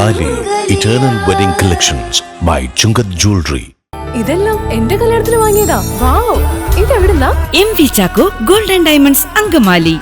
Eternal wedding collections by Chungath jewellery ഇതെല്ലാം എന്റെ കല്യാണത്തിന് വാങ്ങിയതാ. Wow ഇതെവിടുന്നാ? M V Chacko golden diamonds Angamaly.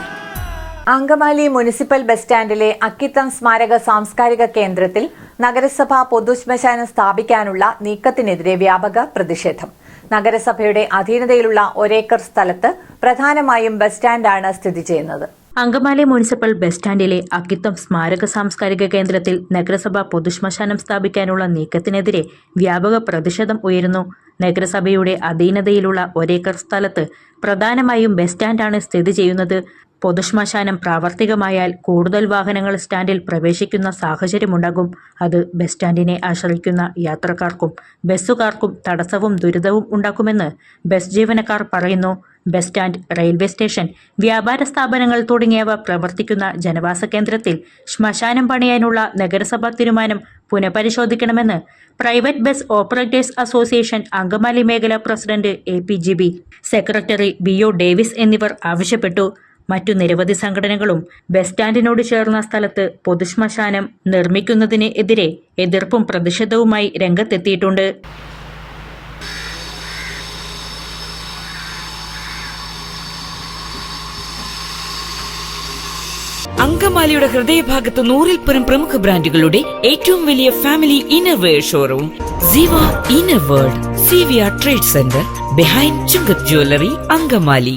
Angamaly municipal bus സ്റ്റാൻഡിലെ Akkitham സ്മാരക സാംസ്കാരിക കേന്ദ്രത്തിൽ നഗരസഭ പൊതുശ്മശാനം സ്ഥാപിക്കാനുള്ള നീക്കത്തിനെതിരെ വ്യാപക പ്രതിഷേധം. നഗരസഭയുടെ അധീനതയിലുള്ള ഒരേക്കർ സ്ഥലത്ത് പ്രധാനമായും ബസ് സ്റ്റാൻഡാണ് സ്ഥിതി ചെയ്യുന്നത്. അങ്കമാലി മുനിസിപ്പൽ ബസ് സ്റ്റാൻഡിലെ അക്കിത്തം സ്മാരക സാംസ്കാരിക കേന്ദ്രത്തിൽ നഗരസഭ പൊതുശ്മശാനം സ്ഥാപിക്കാനുള്ള നീക്കത്തിനെതിരെ വ്യാപക പ്രതിഷേധം ഉയരുന്നു. നഗരസഭയുടെ അധീനതയിലുള്ള ഒരേക്കർ സ്ഥലത്ത് പ്രധാനമായും ബസ് സ്റ്റാൻഡാണ് സ്ഥിതി ചെയ്യുന്നത്. പൊതുശ്മശാനം പ്രാവർത്തികമായാൽ കൂടുതൽ വാഹനങ്ങൾ സ്റ്റാൻഡിൽ പ്രവേശിക്കുന്ന സാഹചര്യമുണ്ടാകും. അത് ബസ് സ്റ്റാൻഡിനെ ആശ്രയിക്കുന്ന യാത്രക്കാർക്കും ബസ്സുകാർക്കും തടസ്സവും ദുരിതവും ഉണ്ടാക്കുമെന്ന് ബസ് ജീവനക്കാർ പറയുന്നു. ബസ് സ്റ്റാൻഡ് റെയിൽവേ സ്റ്റേഷൻ വ്യാപാര സ്ഥാപനങ്ങൾ തുടങ്ങിയവ പ്രവർത്തിക്കുന്ന ജനവാസ കേന്ദ്രത്തിൽ ശ്മശാനം പണിയാനുള്ള നഗരസഭാ തീരുമാനം പുനഃപരിശോധിക്കണമെന്ന് private bus operators association Angamaly മേഖലാ president A P G B secretary B O Davis എന്നിവർ ആവശ്യപ്പെട്ടു. മറ്റു നിരവധി സംഘടനകളും ബസ് സ്റ്റാൻഡിനോട് ചേർന്ന സ്ഥലത്ത് പൊതുശ്മശാനം നിർമ്മിക്കുന്നതിന് എതിരെ എതിർപ്പും പ്രതിഷേധവുമായി രംഗത്തെത്തിയിട്ടുണ്ട്. അങ്കമാലിയുടെ ഹൃദയഭാഗത്ത് നൂറിൽ പരം പ്രമുഖ ബ്രാൻഡുകളുടെ ഏറ്റവും വലിയ family innerwear showroom. Jeeva inner world C V R trade centre behind Chungath jewellery Angamaly.